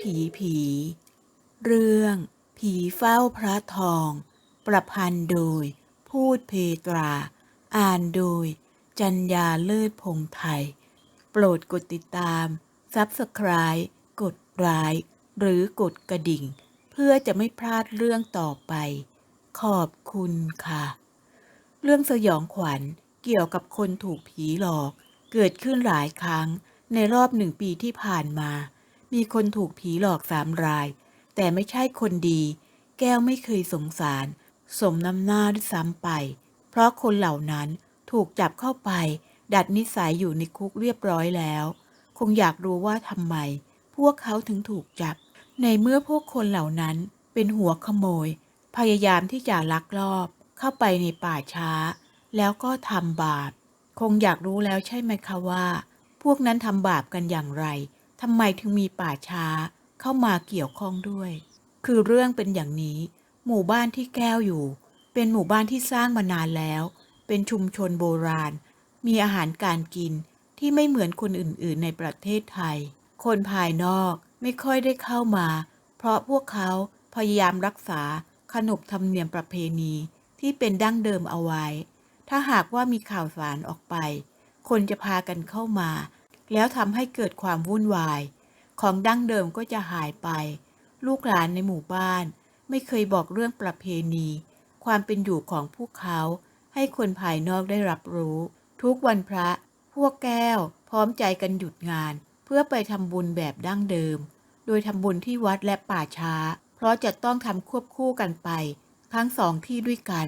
ผีผี เรื่อง ผีเฝ้าพระทอง ประพันธ์โดย พูดเพตรา อ่านโดย จัญญาเลิศพงไทย โปรดกดติดตามซับสไคร b กดไลค์หรือกดกระดิ่ง เพื่อจะไม่พลาดเรื่องต่อไป ขอบคุณค่ะ เรื่องสยองขวัญเกี่ยวกับคนถูกผีหลอก เกิดขึ้นหลายครั้งในรอบหนึ่งปีที่ผ่านมา มีคนถูกผีหลอกสามราย แต่ไม่ใช่คนดี แก้วไม่เคยสงสาร สมน้ำหน้าด้วยซ้ำไป เพราะคนเหล่านั้นถูกจับเข้าไป ดัดนิสัยอยู่ในคุกเรียบร้อยแล้ว คงอยากรู้ว่าทำไม พวกเขาถึงถูกจับ ในเมื่อพวกคนเหล่านั้นเป็นหัวขโมย พยายามที่จะลักลอบ เข้าไปในป่าช้า แล้วก็ทำบาป คงอยากรู้แล้วใช่ไหมคะว่า พวกนั้นทำบาปกันอย่างไร ทำไมถึงมีป่าช้าเข้ามาเกี่ยวข้องด้วย คือเรื่องเป็นอย่างนี้ หมู่บ้านที่แก้วอยู่ เป็นหมู่บ้านที่สร้างมานานแล้ว เป็นชุมชนโบราณ มีอาหารการกินที่ไม่เหมือนคนอื่นๆ ในประเทศไทย คนภายนอกไม่ค่อยได้เข้ามา เพราะพวกเขาพยายามรักษาขนบธรรมเนียมประเพณีที่เป็นดั้งเดิมเอาไว้ ถ้าหากว่ามีข่าวสารออกไป คนจะพากันเข้ามา แล้วทำให้เกิดความวุ่นวาย ของดั้งเดิมก็จะหายไป ลูกหลานในหมู่บ้าน ไม่เคยบอกเรื่องประเพณี ความเป็นอยู่ของพวกเขา ให้คนภายนอกได้รับรู้ ทุกวันพระ พวกแก้ว พร้อมใจกันหยุดงาน เพื่อไปทำบุญแบบดั้งเดิม โดยทำบุญที่วัดและป่าช้า เพราะจะต้องทำควบคู่กันไป ทั้งสองที่ด้วยกัน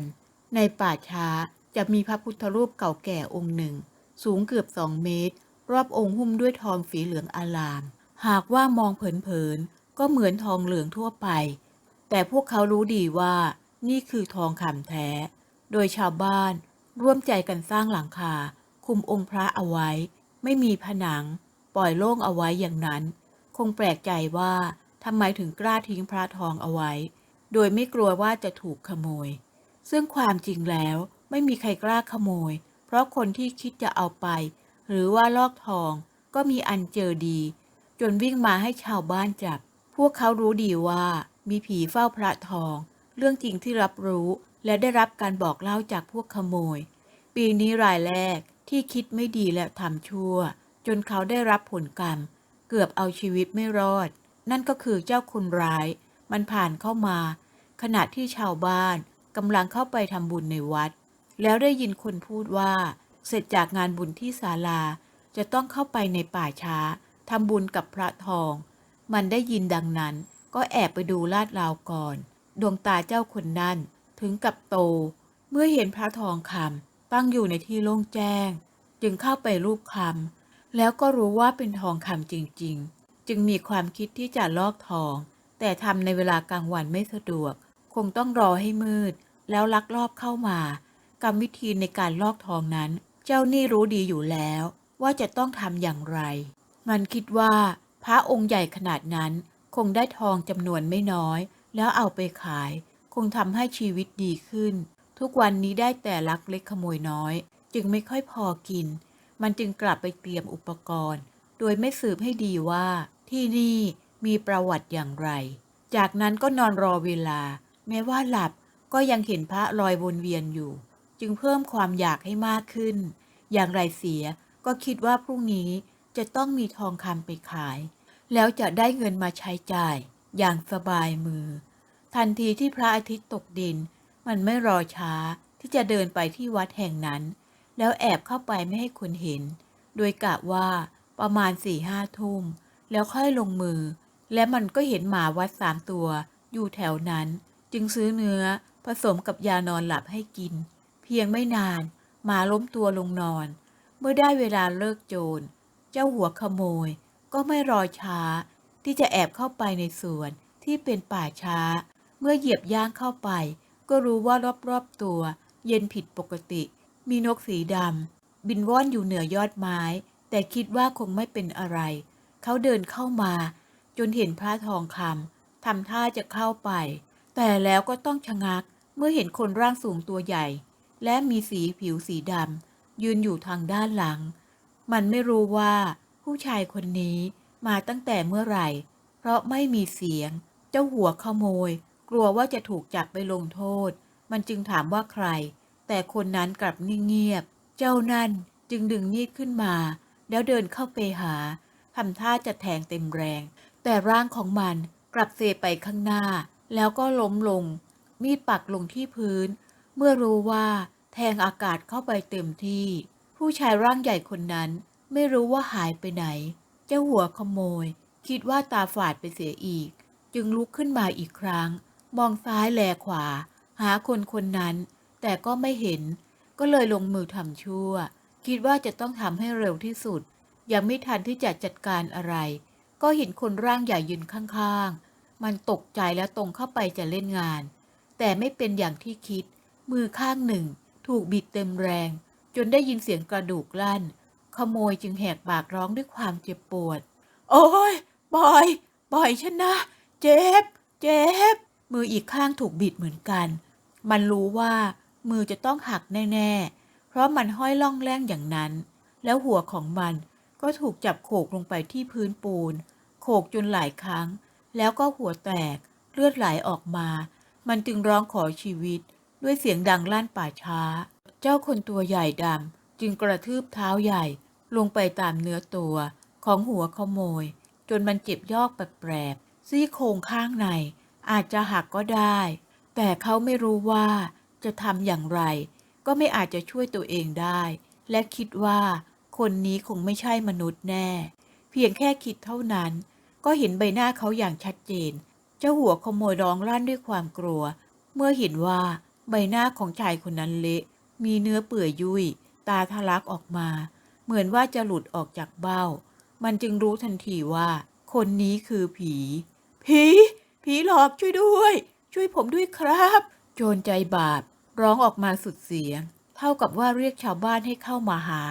ในป่าช้าจะมีพระพุทธรูปเก่าแก่องค์หนึ่ง สูงเกือบสองเมตร รอบองค์หุ้มด้วยทองสีเหลืองอาราม หากว่ามองเผินๆก็เหมือนทองเหลืองทั่วไป แต่พวกเขารู้ดีว่านี่คือทองคำแท้ โดยชาวบ้านร่วมใจกันสร้างหลังคา คุมองค์พระเอาไว้ ไม่มีผนัง ปล่อยโล่งเอาไว้อย่างนั้น คงแปลกใจว่าทำไมถึงกล้าทิ้งพระทองเอาไว้ โดยไม่กลัวว่าจะถูกขโมย ซึ่งความจริงแล้วไม่มีใครกล้าขโมย เพราะคนที่คิดจะเอาไป หรือว่าลอกทองก็มีอันเจอดี จนวิ่งมาให้ชาวบ้านจับ พวกเขารู้ดีว่ามีผีเฝ้าพระทอง เรื่องจริงที่รับรู้และได้รับการบอกเล่าจากพวกขโมย ปีนี้รายแรกที่คิดไม่ดีและทำชั่ว จนเขาได้รับผลกรรม เกือบเอาชีวิตไม่รอด นั่นก็คือเจ้าคนร้าย มันผ่านเข้ามา ขณะที่ชาวบ้านกำลังเข้าไปทำบุญในวัด แล้วได้ยินคนพูดว่า เสร็จจากงานบุญที่ศาลา จะต้องเข้าไปในป่าช้าทำบุญกับพระทอง มันได้ยินดังนั้นก็แอบไปดูลาดราวก่อน ดวงตาเจ้าคนนั้นถึงกับโต เมื่อเห็นพระทองคำตั้งอยู่ในที่โล่งแจ้ง จึงเข้าไปรูปคำแล้วก็รู้ว่าเป็นทองคำจริง ๆ จึงมีความคิดที่จะลอกทอง แต่ทำในเวลากลางวันไม่สะดวก คงต้องรอให้มืด แล้วลักลอบเข้ามากรรมวิธีในการลอกทองนั้น เจ้านี่รู้ดีอยู่แล้วว่าจะต้องทำอย่างไร มันคิดว่าพระองค์ใหญ่ขนาดนั้นคงได้ทองจำนวนไม่น้อย แล้วเอาไปขาย คงทำให้ชีวิตดีขึ้น ทุกวันนี้ได้แต่ลักเล็กขโมยน้อย จึงไม่ค่อยพอกิน มันจึงกลับไปเตรียมอุปกรณ์ โดยไม่สืบให้ดีว่าที่นี่มีประวัติอย่างไร จากนั้นก็นอนรอเวลา แม้ว่าหลับก็ยังเห็นพระลอยวนเวียนอยู่ จึงเพิ่มความอยากให้มากขึ้น อย่างไรเสียก็คิดว่าพรุ่งนี้จะต้องมีทองคำไปขาย แล้วจะได้เงินมาใช้จ่ายอย่างสบายมือ ทันทีที่พระอาทิตย์ตกดิน มันไม่รอช้าที่จะเดินไปที่วัดแห่งนั้น แล้วแอบเข้าไปไม่ให้คนเห็น โดยกะว่าประมาณสี่ห้าทุ่ม แล้วค่อยลงมือ และมันก็เห็นหมาวัดสามตัว อยู่แถวนั้น จึงซื้อเนื้อผสมกับยานอนหลับให้กิน เพียงไม่นานหมาล้มตัวลงนอน เมื่อได้เวลาเลิกโจร เจ้าหัวขโมยก็ไม่รอช้า ที่จะแอบเข้าไปในสวนที่เป็นป่าช้า เมื่อเหยียบย่างเข้าไป ก็รู้ว่ารอบๆตัว เย็นผิดปกติ มีนกสีดำบินว่อนอยู่เหนือยอดไม้ แต่คิดว่าคงไม่เป็นอะไร เขาเดินเข้ามา จนเห็นพระทองคำทำท่าจะเข้าไป แต่แล้วก็ต้องชะงักเมื่อเห็นคนร่างสูงตัวใหญ่ และมีสีผิวสีดำยืนอยู่ทางด้านหลัง มันไม่รู้ว่าผู้ชายคนนี้มาตั้งแต่เมื่อไหร่ เพราะไม่มีเสียง เจ้าหัวขโมย กลัวว่าจะถูกจับไปลงโทษ มันจึงถามว่าใคร แต่คนนั้นกลับนิ่งเงียบ เจ้านั่นจึงดึงมีดขึ้นมา แล้วเดินเข้าไปหาทำท่าจะแทงเต็มแรง แต่ร่างของมันกลับเซไปข้างหน้า แล้วก็ล้มลง มีดปักลงที่พื้น เมื่อรู้ว่า แทงอากาศเข้าไปเต็มที่ ผู้ชายร่างใหญ่คนนั้นไม่รู้ว่าหายไปไหน เจ้าหัวขโมย คิดว่าตาฝาดไปเสียอีก จึงลุกขึ้นมาอีกครั้ง มองซ้ายแลขวา หาคนคนนั้น แต่ก็ไม่เห็น ก็เลยลงมือทำชั่ว คิดว่าจะต้องทำให้เร็วที่สุด ยังไม่ทันที่จะจัดการอะไร ก็เห็นคนร่างใหญ่ยืนข้างๆ มันตกใจแล้วตรงเข้าไปจะเล่นงาน แต่ไม่เป็นอย่างที่คิด มือข้างหนึ่ง ถูกบิดเต็มแรง จนได้ยินเสียงกระดูกลั่น ขโมยจึงแหกปากร้องด้วยความเจ็บปวด โอ้ยปล่อยปล่อยฉันนะ เจ็บ เจ็บ มืออีกข้างถูกบิดเหมือนกัน มันรู้ว่ามือจะต้องหักแน่ๆ เพราะมันห้อยล่องแล่งอย่างนั้น แล้วหัวของมันก็ถูกจับโขกลงไปที่พื้นปูน โขกจนหลายครั้ง แล้วก็หัวแตก เลือดไหลออกมา มันจึงร้องขอชีวิต ด้วยเสียงดังลั่นป่าช้า เจ้าคนตัวใหญ่ดำจึงกระทืบเท้าใหญ่ลงไปตามเนื้อตัวของหัวขโมย จนมันเจ็บยอกแปลกๆซี่โครงข้างในอาจจะหักก็ได้ แต่เขาไม่รู้ว่าจะทำอย่างไร ก็ไม่อาจจะช่วยตัวเองได้ และคิดว่าคนนี้คงไม่ใช่มนุษย์แน่ เพียงแค่คิดเท่านั้น ก็เห็นใบหน้าเขาอย่างชัดเจน เจ้าหัวขโมยร้องลั่นด้วยความกลัว เมื่อเห็นว่า ใบหน้าของชายคนนั้นเละ มีเนื้อเปื่อยยุ่ย ตาทะลักออกมา เหมือนว่าจะหลุดออกจากเบ้า มันจึงรู้ทันทีว่า คนนี้คือผี ผี ผีหลอกช่วยด้วย ช่วยผมด้วยครับ โจรใจบาป ร้องออกมาสุดเสียง เท่ากับว่าเรียกชาวบ้านให้เข้ามาหา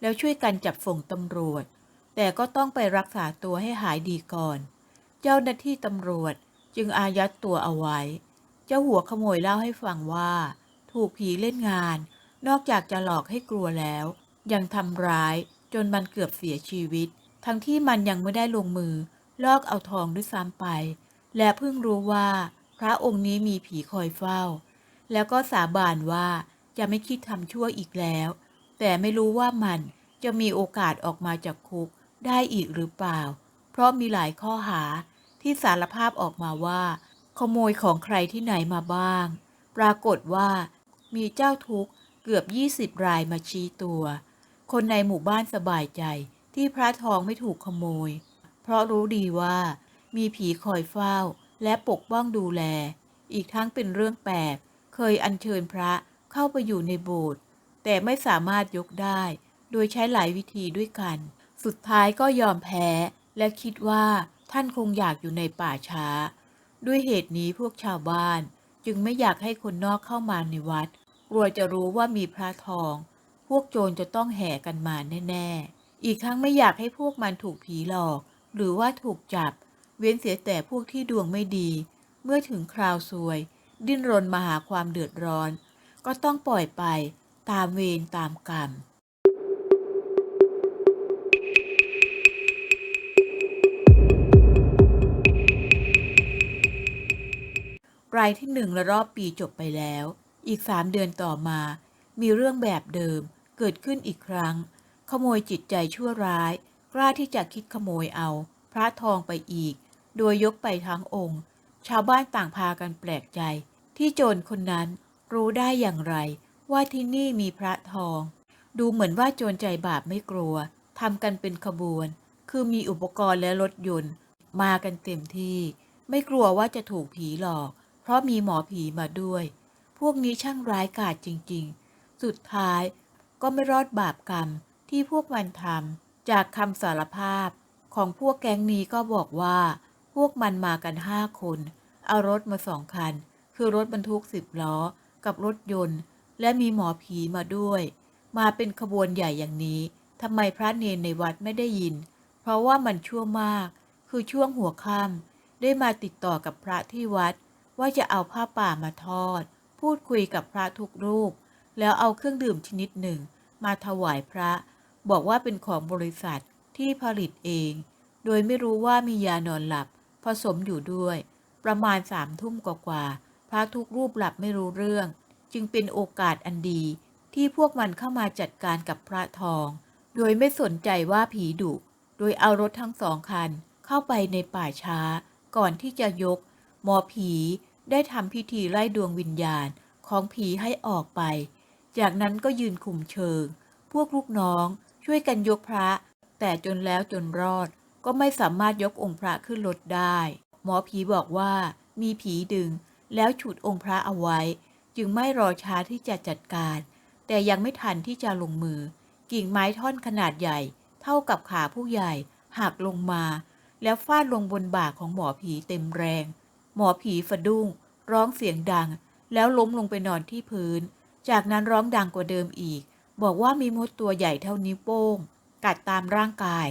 แล้วช่วยกันจับส่งตำรวจ แต่ก็ต้องไปรักษาตัวให้หายดีก่อน เจ้าหน้าที่ตำรวจจึงอายัดตัวเอาไว้ เจ้าหัวขโมยเล่าให้ฟังว่า ถูกผีเล่นงาน นอกจากจะหลอกให้กลัวแล้ว ยังทำร้ายจนมันเกือบเสียชีวิต ทั้งที่มันยังไม่ได้ลงมือ ลอกเอาทองด้วยซ้ำไป และเพิ่งรู้ว่า พระองค์นี้มีผีคอยเฝ้า แล้วก็สาบานว่าจะไม่คิดทำชั่วอีกแล้ว แต่ไม่รู้ว่ามันจะมีโอกาสออกมาจากคุกได้อีกหรือเปล่า เพราะมีหลายข้อหาที่สารภาพออกมาว่า ขโมยของใครที่ไหนมาบ้าง ปรากฏว่า มีเจ้าทุกข์เกือบ20รายมาชี้ตัว คนในหมู่บ้านสบายใจที่พระทองไม่ถูกขโมย เพราะรู้ดีว่ามีผีคอยเฝ้าและปกป้องดูแล อีกทั้งเป็นเรื่องแปลก เคยอัญเชิญพระเข้าไปอยู่ในโบสถ์แต่ไม่สามารถยกได้ โดยใช้หลายวิธีด้วยกัน สุดท้ายก็ยอมแพ้และคิดว่าท่านคงอยากอยู่ในป่าช้า ด้วยเหตุนี้พวกชาวบ้านจึงไม่อยากให้คนนอกเข้ามาในวัด กลัวจะรู้ว่ามีพระทอง พวกโจรจะต้องแห่กันมาแน่ ๆ อีกครั้งไม่อยากให้พวกมันถูกผีหลอก หรือว่าถูกจับ เว้นเสียแต่พวกที่ดวงไม่ดี เมื่อถึงคราวซวย ดิ้นรนมาหาความเดือดร้อน ก็ต้องปล่อยไปตามเวรตามกรรม รายที่หนึ่งละรอบปีจบไปแล้ว อีกสามเดือนต่อมา มีเรื่องแบบเดิมเกิดขึ้นอีกครั้ง ขโมยจิตใจชั่วร้าย กล้าที่จะคิดขโมยเอา พระทองไปอีก โดยยกไปทั้งองค์ ชาวบ้านต่างพากันแปลกใจ ที่โจรคนนั้นรู้ได้อย่างไร ว่าที่นี่มีพระทอง ดูเหมือนว่าโจรใจบาปไม่กลัวทำกันเป็นขบวน คือมีอุปกรณ์และรถยนต์ มากันเต็มที่ ไม่กลัวว่าจะถูกผีหลอก เพราะมีหมอผีมาด้วย พวกนี้ช่างร้ายกาจจริง ๆ สุดท้ายก็ไม่รอดบาปกรรมที่พวกมันทำจากคำสารภาพของพวกแก๊งนี้ก็บอกว่า พวกมันมากันห้าคน เอารถมาสองคัน คือรถบรรทุกสิบล้อ กับรถยนต์ และมีหมอผีมาด้วย มาเป็นขบวนใหญ่อย่างนี้ทำไมพระเนนในวัดไม่ได้ยิน เพราะว่ามันชั่วมาก คือช่วงหัวค่ำได้มาติดต่อกับพระที่วัด ว่าจะเอาผ้าป่ามาทอด พูดคุยกับพระทุกรูป แล้วเอาเครื่องดื่มชนิดหนึ่ง มาถวายพระ บอกว่าเป็นของบริษัทที่ผลิตเอง โดยไม่รู้ว่ามียานอนหลับ ผสมอยู่ด้วย ประมาณสามทุ่มกว่าๆพระทุกรูปหลับไม่รู้เรื่อง จึงเป็นโอกาสอันดี ที่พวกมันเข้ามาจัดการกับพระทอง โดยไม่สนใจว่าผีดุ โดยเอารถทั้งสองคันเข้าไปในป่าช้า ก่อนที่จะยก หมอผีได้ทำพิธีไล่ดวงวิญญาณของผีให้ออกไป จากนั้นก็ยืนคุมเชิง พวกลูกน้องช่วยกันยกพระ แต่จนแล้วจนรอด ก็ไม่สามารถยกองค์พระขึ้นรถได้ หมอผีบอกว่ามีผีดึงแล้วฉุดองค์พระเอาไว้ จึงไม่รอช้าที่จะจัดการ แต่ยังไม่ทันที่จะลงมือ กิ่งไม้ท่อนขนาดใหญ่ เท่ากับขาผู้ใหญ่หักลงมา แล้วฟาดลงบนบ่าของหมอผีเต็มแรง หมอผีสะดุ้ง ร้องเสียงดัง แล้วล้มลงไปนอนที่พื้น จากนั้นร้องดังกว่าเดิมอีก บอกว่ามีมดตัวใหญ่เท่านิ้วโป้ง กัดตามร่างกาย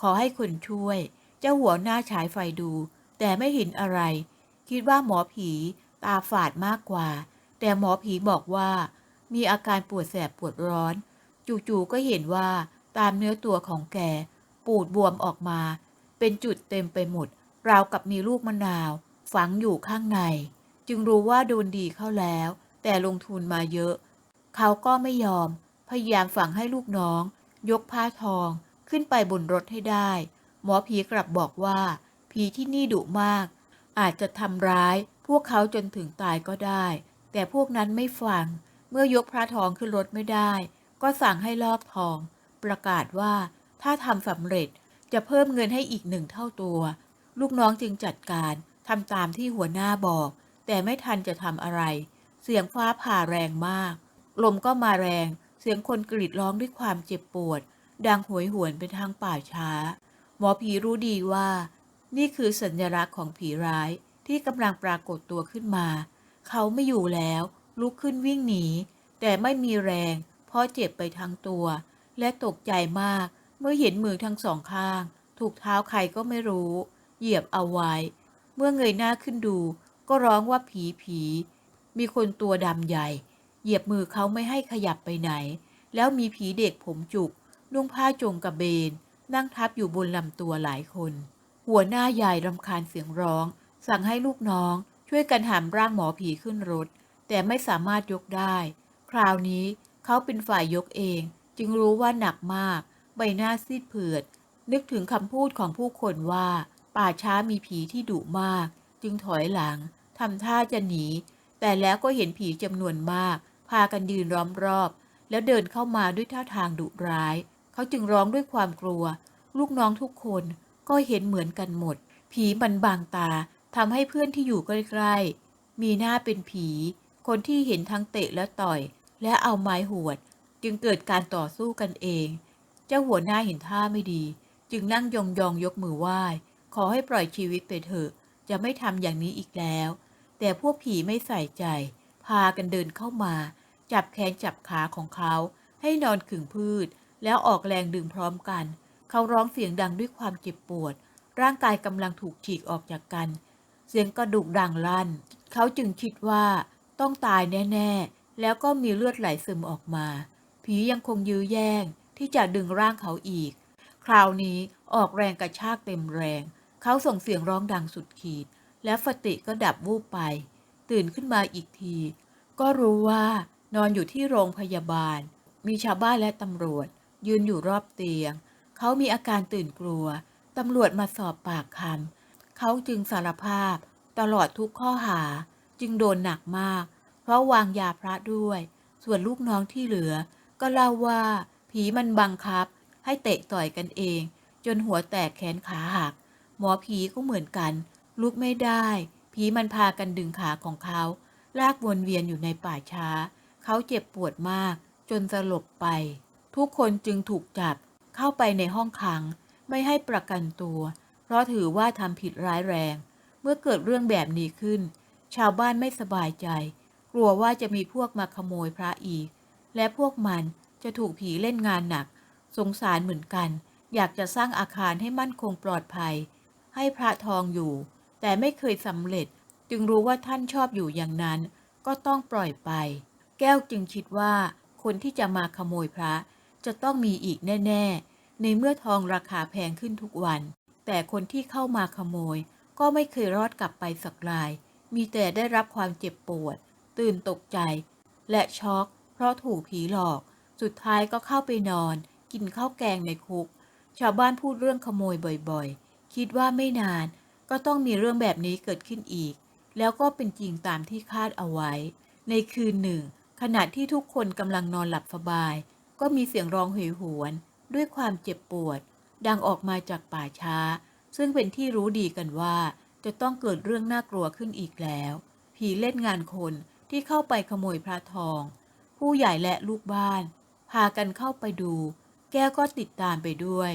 ขอให้คนช่วย เจ้าหัวหน้าฉายไฟดู แต่ไม่เห็นอะไร คิดว่าหมอผีตาฝาดมากกว่า แต่หมอผีบอกว่า มีอาการปวดแสบปวดร้อน จู่ๆก็เห็นว่าตามเนื้อตัวของแก ปูดบวมออกมา เป็นจุดเต็มไปหมด ราวกับมีลูกมะนาว ฝังอยู่ข้างใน จึงรู้ว่าโดนดีเข้าแล้ว แต่ลงทุนมาเยอะ เขาก็ไม่ยอม พยายามฝังให้ลูกน้อง ยกผ้าทองขึ้นไปบนรถให้ได้ หมอผีกลับบอกว่า ผีที่นี่ดุมาก อาจจะทำร้าย พวกเขาจนถึงตายก็ได้ แต่พวกนั้นไม่ฟัง เมื่อยกพระทองขึ้นรถไม่ได้ ก็สั่งให้ลอกทอง ประกาศว่าถ้าทำสำเร็จจะเพิ่มเงินให้อีกหนึ่งเท่าตัว ลูกน้องจึงจัดการ ทำตามที่หัวหน้าบอก แต่ไม่ทันจะทำอะไร เสียงฟ้าผ่าแรงมาก ลมก็มาแรง เสียงคนกรีดร้องด้วยความเจ็บปวด ดังโหยหวนไปทางป่าช้า หมอผีรู้ดีว่า นี่คือสัญลักษณ์ของผีร้ายที่กำลังปรากฏตัวขึ้นมา เขาไม่อยู่แล้ว ลุกขึ้นวิ่งหนี แต่ไม่มีแรง เพราะเจ็บไปทั้งตัว และตกใจมาก เมื่อเห็นมือทั้งสองข้าง ถูกเท้าใครก็ไม่รู้ เหยียบเอาไว้ เมื่อเงยหน้าขึ้นดู ก็ร้องว่าผีผี มีคนตัวดำใหญ่ เหยียบมือเขาไม่ให้ขยับไปไหน แล้วมีผีเด็กผมจุกนุ่งผ้าจงกระเบน นั่งทับอยู่บนลำตัวหลายคน หัวหน้าใหญ่รำคาญเสียงร้อง สั่งให้ลูกน้องช่วยกันหามร่างหมอผีขึ้นรถ แต่ไม่สามารถยกได้ คราวนี้เขาเป็นฝ่ายยกเอง จึงรู้ว่าหนักมาก ใบหน้าซีดเผือด นึกถึงคำพูดของผู้คนว่า ป่าช้ามีผีที่ดุมาก จึงถอยหลังทำท่าจะหนี แต่แล้วก็เห็นผีจำนวนมาก พากันยืนล้อมรอบ แล้วเดินเข้ามาด้วยท่าทางดุร้าย เขาจึงร้องด้วยความกลัว ลูกน้องทุกคนก็เห็นเหมือนกันหมด ผีมันบางตาทำให้เพื่อนที่อยู่ใกล้ๆ มีหน้าเป็นผี คนที่เห็นทั้งเตะและต่อย และเอาไม้หวด จึงเกิดการต่อสู้กันเอง เจ้าหัวหน้าเห็นท่าไม่ดี จึงนั่งยองยองๆยกมือไหว้ ขอให้ปล่อยชีวิตไปเถอะ จะไม่ทำอย่างนี้อีกแล้ว แต่พวกผีไม่ใส่ใจ พากันเดินเข้ามา จับแขนจับขาของเขาให้นอนขึงพืช แล้วออกแรงดึงพร้อมกัน เขาร้องเสียงดังด้วยความเจ็บปวด ร่างกายกำลังถูกฉีกออกจากกัน เสียงกระดูกดังลั่น เขาจึงคิดว่าต้องตายแน่ ๆ แล้วก็มีเลือดไหลซึมออกมา ผียังคงยื้อแย่งที่จะดึงร่างเขาอีก คราวนี้ออกแรงกระชากเต็มแรง เขาส่งเสียงร้องดังสุดขีด แล้วสติก็ดับวูบไป ตื่นขึ้นมาอีกที ก็รู้ว่านอนอยู่ที่โรงพยาบาล มีชาวบ้านและตำรวจ ยืนอยู่รอบเตียง เขามีอาการตื่นกลัว ตำรวจมาสอบปากคำเขาจึงสารภาพ ตลอดทุกข้อหา จึงโดนหนักมาก เพราะวางยาพระด้วย ส่วนลูกน้องที่เหลือ ก็เล่าว่า ผีมันบังคับ ให้เตะต่อยกันเอง จนหัวแตกแขนขาหัก หมอผีก็เหมือนกัน ลุกไม่ได้ ผีมันพากันดึงขาของเขา ลากวนเวียนอยู่ในป่าช้า เขาเจ็บปวดมาก จนสลบไป ทุกคนจึงถูกจับเข้าไปในห้องขัง ไม่ให้ประกันตัว เพราะถือว่าทำผิดร้ายแรง เมื่อเกิดเรื่องแบบนี้ขึ้น ชาวบ้านไม่สบายใจ กลัวว่าจะมีพวกมาขโมยพระอีก และพวกมันจะถูกผีเล่นงานหนัก สงสารเหมือนกัน อยากจะสร้างอาคารให้มั่นคงปลอดภัย ให้พระทองอยู่ แต่ไม่เคยสำเร็จ จึงรู้ว่าท่านชอบอยู่อย่างนั้น ก็ต้องปล่อยไป แก้วจึงคิดว่าคนที่จะมาขโมยพระจะต้องมีอีกแน่ ๆ ในเมื่อทองราคาแพงขึ้นทุกวัน แต่คนที่เข้ามาขโมย ก็ไม่เคยรอดกลับไปสักราย มีแต่ได้รับความเจ็บปวด ตื่นตกใจ และช็อก เพราะถูกผีหลอก สุดท้ายก็เข้าไปนอน กินข้าวแกงในคุก ชาวบ้านพูดเรื่องขโมยบ่อยๆ คิดว่าไม่นานก็ต้องมีเรื่องแบบนี้เกิดขึ้นอีก แล้วก็เป็นจริงตามที่คาดเอาไว้ ในคืนหนึ่ง ขณะที่ทุกคนกำลังนอนหลับสบาย ก็มีเสียงร้องโหยหวน ด้วยความเจ็บปวด ดังออกมาจากป่าช้า ซึ่งเป็นที่รู้ดีกันว่าจะต้องเกิดเรื่องน่ากลัวขึ้นอีกแล้ว ผีเล่นงานคนที่เข้าไปขโมยพระทอง ผู้ใหญ่และลูกบ้าน พากันเข้าไปดู แก้วก็ติดตามไปด้วย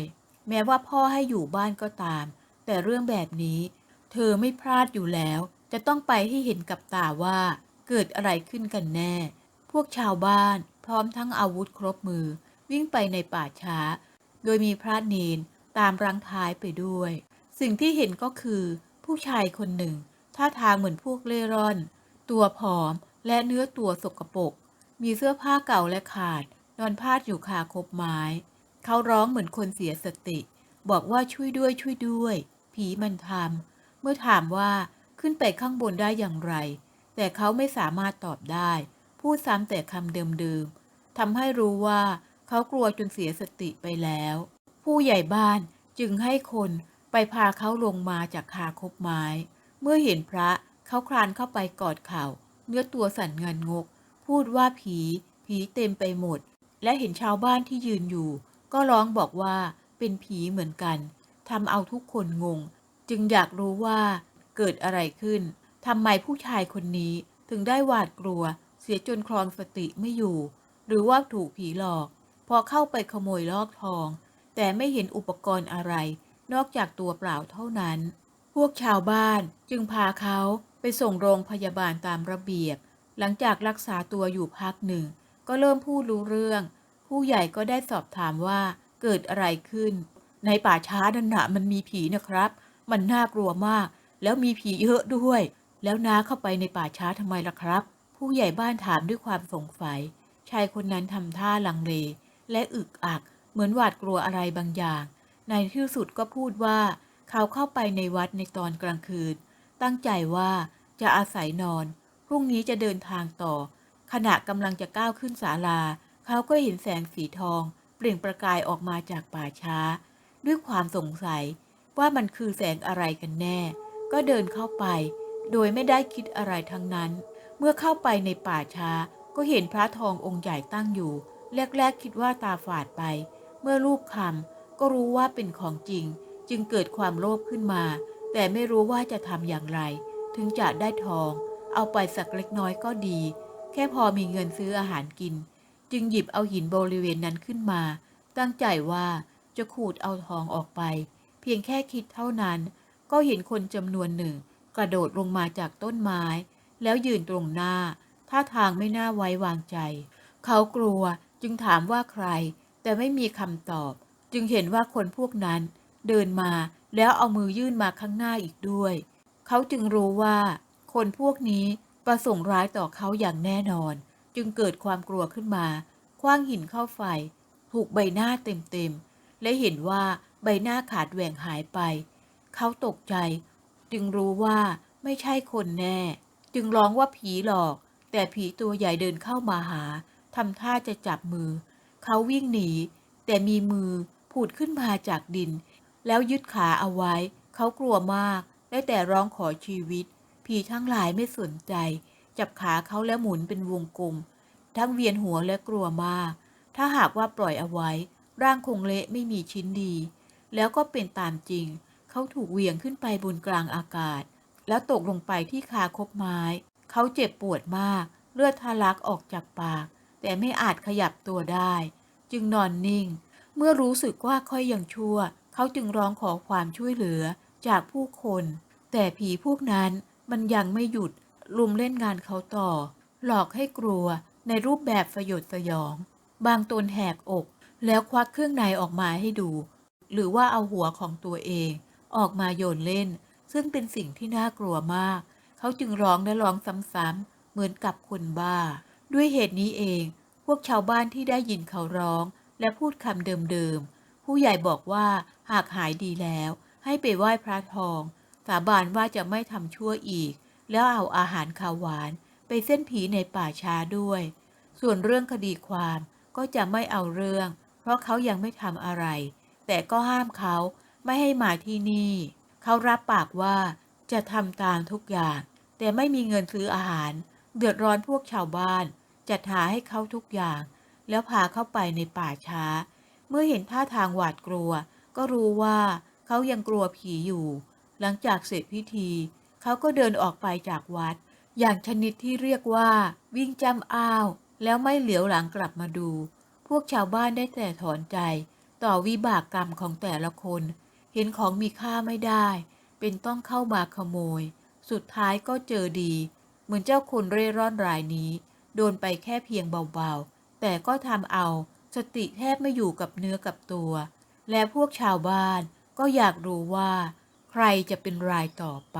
แม้ว่าพ่อให้อยู่บ้านก็ตาม แต่เรื่องแบบนี้ เธอไม่พลาดอยู่แล้ว จะต้องไปให้เห็นกับตาว่าเกิดอะไรขึ้นกันแน่ พวกชาวบ้าน พร้อมทั้งอาวุธครบมือ วิ่งไปในป่าช้า โดยมีพระเนนตามรังท้ายไปด้วย สิ่งที่เห็นก็คือ ผู้ชายคนหนึ่ง ท่าทางเหมือนพวกเล่ร่อน ตัวผอมและเนื้อตัวสกปรกมีเสื้อผ้าเก่าและขาด นอนพาดอยู่คาคบไม้ เขาร้องเหมือนคนเสียสติ บอกว่าช่วยด้วยช่วยด้วย ผีมันทำเมื่อถามว่าขึ้นไปข้างบนได้อย่างไร แต่เขาไม่สามารถตอบได้ พูดซ้ำแต่คำเดิมๆทำให้รู้ว่าเขากลัวจนเสียสติไปแล้ว ผู้ใหญ่บ้านจึงให้คนไปพาเขาลงมาจากคาคบไม้ เมื่อเห็นพระเขาคลานเข้าไปกอดเข่า เนื้อตัวสั่นเงินงก พูดว่าผี ผีเต็มไปหมด และเห็นชาวบ้านที่ยืนอยู่ ก็ร้องบอกว่าเป็นผีเหมือนกันทำเอาทุกคนงง จึงอยากรู้ว่าเกิดอะไรขึ้นทำไมผู้ชายคนนี้ถึงได้หวาดกลัว เสียจนคลองสติไม่อยู่ หรือว่าถูกผีหลอก พอเข้าไปขโมยลอกทอง แต่ไม่เห็นอุปกรณ์อะไร นอกจากตัวเปล่าเท่านั้น พวกชาวบ้านจึงพาเขาไปส่งโรงพยาบาลตามระเบียบ หลังจากรักษาตัวอยู่พักหนึ่ง ก็เริ่มพูดรู้เรื่อง ผู้ใหญ่ก็ได้สอบถามว่าเกิดอะไรขึ้น ในป่าช้านั่นนะมันมีผีนะครับ มันน่ากลัวมาก แล้วมีผีเยอะด้วย แล้วน้าเข้าไปในป่าช้าทำไมล่ะครับ ผู้ใหญ่บ้านถามด้วยความสงสัย ชายคนนั้นทำท่าลังเล และอึกอัก เหมือนหวาดกลัวอะไรบางอย่าง ในที่สุดก็พูดว่า เขาเข้าไปในวัดในตอนกลางคืน ตั้งใจว่าจะอาศัยนอน พรุ่งนี้จะเดินทางต่อ ขณะกำลังจะก้าวขึ้นศาลา เขาก็เห็นแสงสีทอง เปล่งประกายออกมาจากป่าช้า ด้วยความสงสัยว่ามันคือแสงอะไรกันแน่ ก็เดินเข้าไป โดยไม่ได้คิดอะไรทั้งนั้น เมื่อเข้าไปในป่าช้าก็เห็นพระทององค์ใหญ่ตั้งอยู่ แรกๆคิดว่าตาฝาดไป เมื่อรูปคำก็รู้ว่าเป็นของจริง จึงเกิดความโลภขึ้นมา แต่ไม่รู้ว่าจะทำอย่างไร ถึงจะได้ทอง เอาไปสักเล็กน้อยก็ดี แค่พอมีเงินซื้ออาหารกิน จึงหยิบเอาหินบริเวณนั้นขึ้นมา ตั้งใจว่าจะขูดเอาทองออกไป เพียงแค่คิดเท่านั้น ก็เห็นคนจำนวนหนึ่ง กระโดดลงมาจากต้นไม้ แล้วยืนตรงหน้า ท่าทางไม่น่าไว้วางใจ เขากลัวจึงถามว่าใคร แต่ไม่มีคำตอบ จึงเห็นว่าคนพวกนั้น เดินมาแล้วเอามือยื่นมาข้างหน้าอีกด้วย เขาจึงรู้ว่า คนพวกนี้ประสงค์ร้ายต่อเขาอย่างแน่นอน จึงเกิดความกลัวขึ้นมา คว้างหินเข้าไฟ ถูกใบหน้าเต็มๆ และเห็นว่าใบหน้าขาดแหว่งหายไป เขาตกใจ จึงรู้ว่าไม่ใช่คนแน่ จึงร้องว่าผีหลอก แต่ผีตัวใหญ่เดินเข้ามาหาทำท่าจะจับมือ เขาวิ่งหนี แต่มีมือผุดขึ้นมาจากดิน แล้วยึดขาเอาไว้ เขากลัวมาก ได้แต่ร้องขอชีวิต ผีทั้งหลายไม่สนใจ จับขาเขาแล้วหมุนเป็นวงกลม ทั้งเวียนหัวและกลัวมาก ถ้าหากว่าปล่อยเอาไว้ ร่างคงเละไม่มีชิ้นดี แล้วก็เป็นตามจริง เขาถูกเหวี่ยงขึ้นไปบนกลางอากาศ แล้วตกลงไปที่คาคบไม้ เขาเจ็บปวดมาก เลือดทะลักออกจากปาก แต่ไม่อาจขยับตัวได้ จึงนอนนิ่ง เมื่อรู้สึกว่าค่อยยังชั่ว เขาจึงร้องขอความช่วยเหลือจากผู้คน แต่ผีพวกนั้นมันยังไม่หยุด ลุมเล่นงานเขาต่อ หลอกให้กลัวในรูปแบบสยดสยอง บางตนแหกอก แล้วควักเครื่องในออกมาให้ดู หรือว่าเอาหัวของตัวเอง ออกมาโยนเล่น ซึ่งเป็นสิ่งที่น่ากลัวมาก เขาจึงร้องและร้องซ้ำๆเหมือนกับคนบ้า ด้วยเหตุนี้เอง พวกชาวบ้านที่ได้ยินเขาร้อง และพูดคำเดิมๆ ผู้ใหญ่บอกว่าหากหายดีแล้ว ให้ไปไหว้พระทอง สาบานว่าจะไม่ทำชั่วอีก แล้วเอาอาหารขาวหวานไปเส้นผีในป่าช้าด้วย ส่วนเรื่องคดีความก็จะไม่เอาเรื่อง เพราะเขายังไม่ทำอะไร แต่ก็ห้ามเขาไม่ให้มาที่นี่ เขารับปากว่าจะทำตามทุกอย่าง แต่ไม่มีเงินซื้ออาหาร เดือดร้อนพวกชาวบ้าน จัดหาให้เขาทุกอย่าง แล้วพาเข้าไปในป่าช้า เมื่อเห็นท่าทางหวาดกลัว ก็รู้ว่าเขายังกลัวผีอยู่ หลังจากเสร็จพิธี เขาก็เดินออกไปจากวัด อย่างชนิดที่เรียกว่า วิ่งจำอ้าว แล้วไม่เหลียวหลังกลับมาดู พวกชาวบ้านได้แต่ถอนใจ ต่อวิบากกรรมของแต่ละคน เห็นของมีค่าไม่ได้ เป็นต้องเข้ามาขโมย สุดท้ายก็เจอดี เหมือนเจ้าคนเร่ร่อนรายนี้ โดนไปแค่เพียงเบาๆ แต่ก็ทำเอาสติแทบไม่อยู่กับเนื้อกับตัว และพวกชาวบ้านก็อยากรู้ว่า ใครจะเป็นรายต่อไป